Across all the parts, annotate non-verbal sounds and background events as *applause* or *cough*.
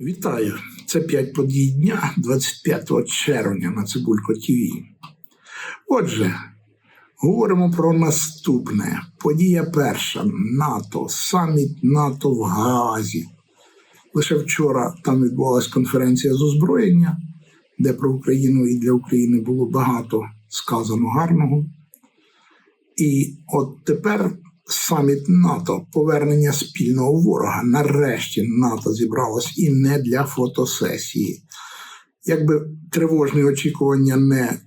Вітаю! Це п'ять подій дня 25 червня на Цибулько ТВ. Отже, говоримо про наступне. Подія перша НАТО, саміт НАТО в Гаазі. Лише вчора там відбулася конференція з озброєння, де про Україну і для України було багато сказано гарного. І от тепер саміт НАТО, повернення спільного ворога. Нарешті НАТО зібралось і не для фотосесії. Якби тривожні очікування не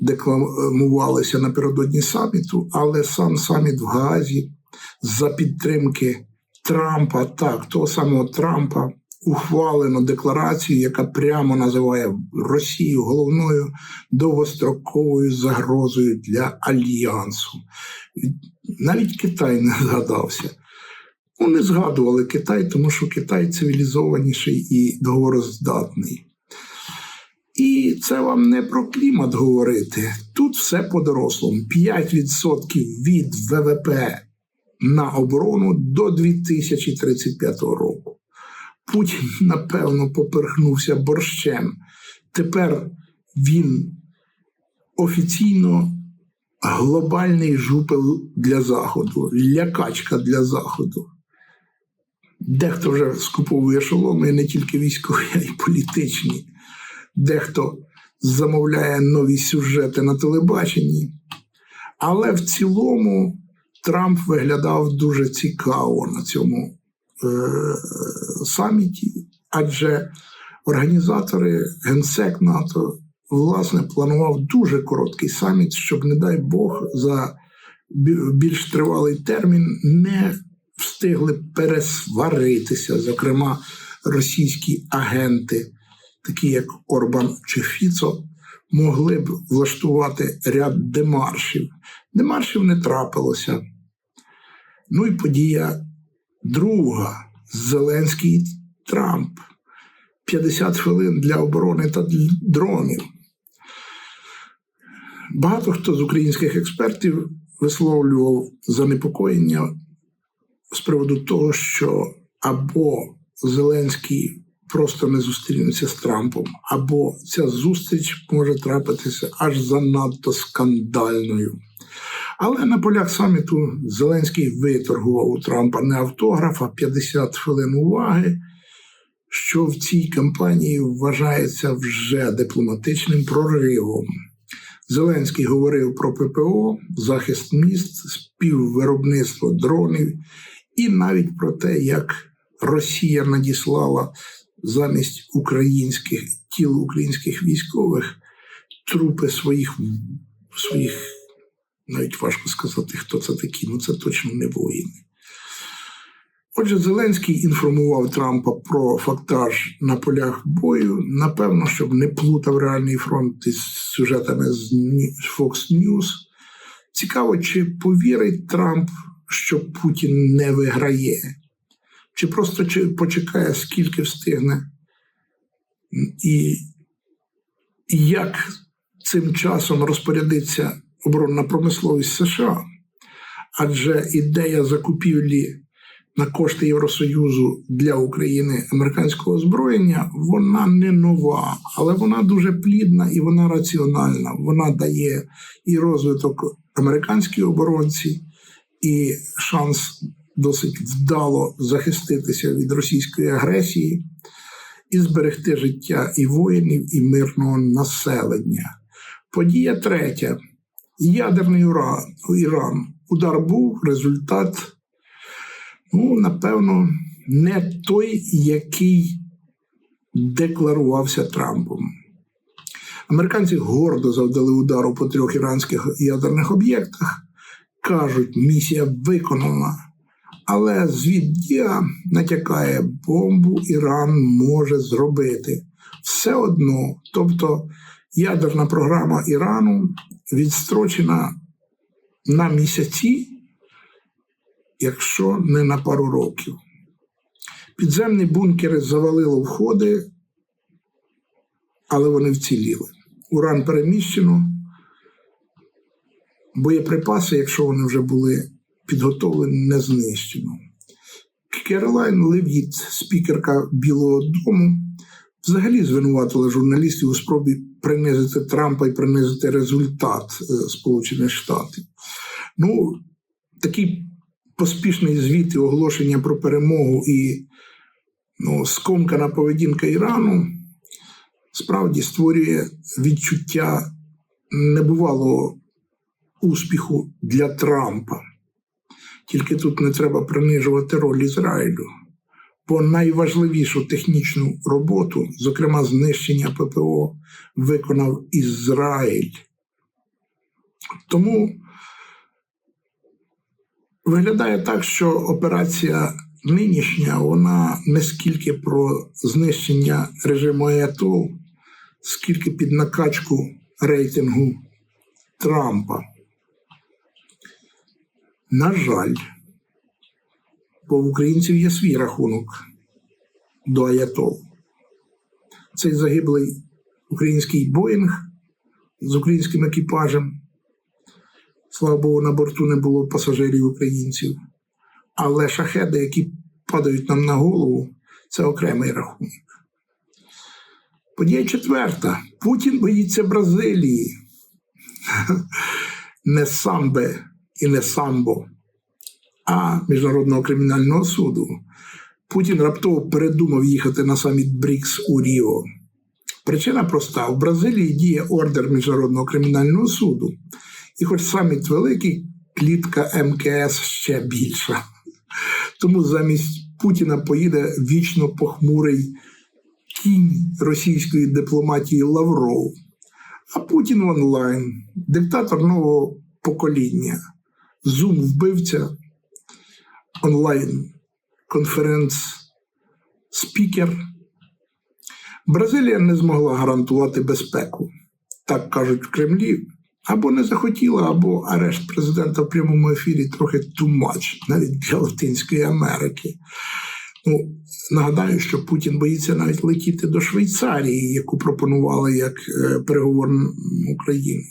декламувалися напередодні саміту, але сам саміт в Гаазі за підтримки Трампа, так, того самого Трампа, ухвалено декларацію, яка прямо називає Росію головною довгостроковою загрозою для альянсу. Навіть Китай не згадався. Ну, не згадували Китай, тому що Китай цивілізованіший і договороздатний. І це вам не про клімат говорити. Тут все по-дорослому. 5% від ВВП на оборону до 2035 року. Путін, напевно, поперхнувся борщем. Тепер він офіційно глобальний жупел для Заходу, лякачка для Заходу. Дехто вже скуповує шоломи не тільки військові, а й політичні. Дехто замовляє нові сюжети на телебаченні. Але в цілому Трамп виглядав дуже цікаво на цьому саміті, адже організатори Генсек НАТО власне планував дуже короткий саміт, щоб, не дай Бог, за більш тривалий термін не встигли пересваритися, зокрема, російські агенти, такі як Орбан чи Фіцо, могли б влаштувати ряд демаршів. Демаршів не трапилося. Ну і подія друга Зеленський Трамп. 50 хвилин для оборони та дронів. Багато хто з українських експертів висловлював занепокоєння з приводу того, що або Зеленський просто не зустрінеться з Трампом, або ця зустріч може трапитися аж занадто скандальною. Але на полях саміту Зеленський виторгував у Трампа не автограф, а 50 хвилин уваги, що в цій кампанії вважається вже дипломатичним проривом. Зеленський говорив про ППО, захист міст, співвиробництво дронів і навіть про те, як Росія надіслала замість українських тіл українських військових трупи своїх своїх, навіть важко сказати, хто це такі, ну це точно не воїни. Отже, Зеленський інформував Трампа про фактаж на полях бою, напевно, щоб не плутав реальний фронт із сюжетами з Fox News. Цікаво, чи повірить Трамп, що Путін не виграє, чи просто почекає, скільки встигне, і, як цим часом розпорядиться оборонна промисловість США. Адже ідея закупівлі на кошти Євросоюзу для України американського озброєння, вона не нова, але вона дуже плідна і вона раціональна. Вона дає і розвиток американській оборонці, і шанс досить вдало захиститися від російської агресії і зберегти життя і воїнів, і мирного населення. Подія третя. Ядерний уран, Іран. Удар був результат ну, напевно, не той, який декларувався Трампом. Американці гордо завдали удару по трьох іранських ядерних об'єктах. Кажуть, місія виконана. Але звіддя натякає, бомбу Іран може зробити. Все одно, тобто ядерна програма Ірану відстрочена на місяці якщо не на пару років. Підземні бункери завалило входи, але вони вціліли. Уран переміщено, боєприпаси, якщо вони вже були підготовлені, не знищено. Керолайн Левіт, спікерка Білого Дому, взагалі звинуватила журналістів у спробі принизити Трампа і принизити результат е, Сполучених Штатів. Ну, такий поспішний звіт і оголошення про перемогу і ну, скомкана поведінка Ірану справді створює відчуття небувалого успіху для Трампа. Тільки тут не треба принижувати роль Ізраїлю, бо найважливішу технічну роботу, зокрема знищення ППО, виконав Ізраїль. Тому виглядає так, що операція нинішня, вона не скільки про знищення режиму Аятол, скільки під накачку рейтингу Трампа. На жаль, бо в українців є свій рахунок до Аятол. Цей загиблий український Боїнг з українським екіпажем. Слава Богу, на борту не було пасажирів українців. Але шахеди, які падають нам на голову, це окремий рахунок. Подія четверта. Путін боїться Бразилії. *laughs* Не самбе і не самбо, а Міжнародного кримінального суду. Путін раптово передумав їхати на саміт Брікс у Ріо. Причина проста: в Бразилії діє ордер Міжнародного кримінального суду. І хоч саміт великий, клітка МКС ще більша. Тому замість Путіна поїде вічно похмурий кінь російської дипломатії Лавров. А Путін онлайн, диктатор нового покоління, зум вбивця, онлайн конференц спікер. Бразилія не змогла гарантувати безпеку, так кажуть в Кремлі. Або не захотіла, або арешт президента в прямому ефірі трохи тумач, навіть для Латинської Америки. Ну, Нагадаю, що Путін боїться навіть летіти до Швейцарії, яку пропонували як е, переговорну Україну.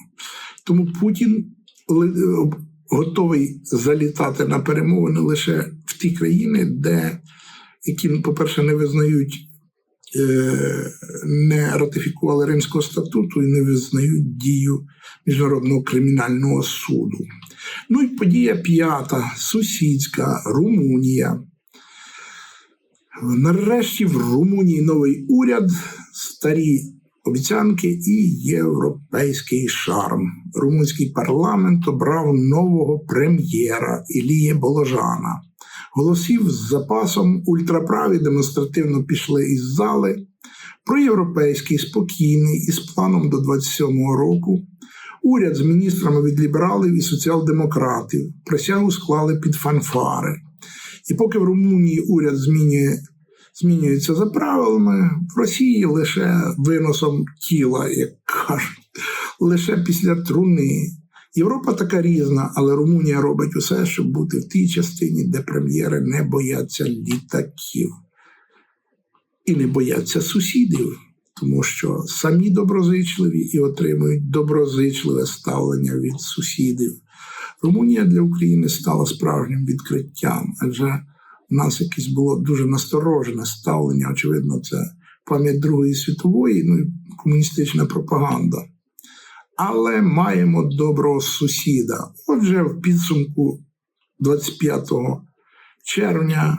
Тому Путін готовий залітати на перемовини лише в ті країни, де які, по-перше, не визнають. Е, не ратифікували Римського статуту і не визнають дію Міжнародного кримінального суду. Ну і подія п'ята, сусідська Румунія. Нарешті в Румунії новий уряд, старі обіцянки і європейський шарм. Румунський парламент обрав нового прем'єра Ілія Боложана. Голосів з запасом ультраправі демонстративно пішли із зали. Проєвропейський, спокійний із планом до 27-го року. Уряд з міністрами від лібералів і соціал-демократів присягу склали під фанфари. І поки в Румунії уряд змінює, змінюється за правилами, в Росії лише виносом тіла, як кажуть, лише після труни. Європа така різна, але Румунія робить усе, щоб бути в тій частині, де прем'єри не бояться літаків і не бояться сусідів, тому що самі доброзичливі і отримують доброзичливе ставлення від сусідів. Румунія для України стала справжнім відкриттям, адже нас якесь було дуже насторожене ставлення. Очевидно, це пам'ять Другої світової, ну і комуністична пропаганда. Але маємо доброго сусіда. Отже, в підсумку 25 червня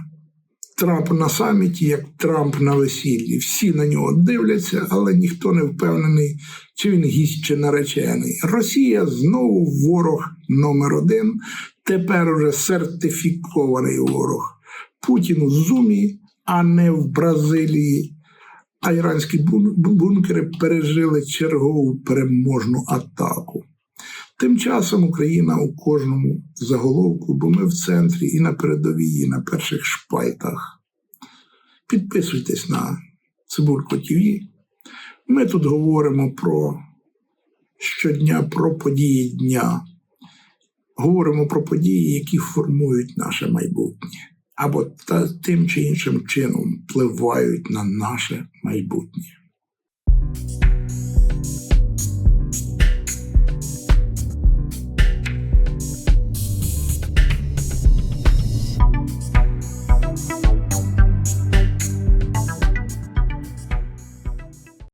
Трамп на саміті, як Трамп на весіллі. Всі на нього дивляться, але ніхто не впевнений, чи він гість чи наречений. Росія знову ворог номер один. Тепер уже сертифікований ворог. Путін у Зумі, а не в Бразилії. А іранські бункери пережили чергову переможну атаку. Тим часом Україна у кожному заголовку, бо ми в центрі і на передовій, і на перших шпайтах. Підписуйтесь на Цибулько ТВ. Ми тут говоримо про щодня про події дня. Говоримо про події, які формують наше майбутнє, або та, тим чи іншим чином впливають на наше майбутнє.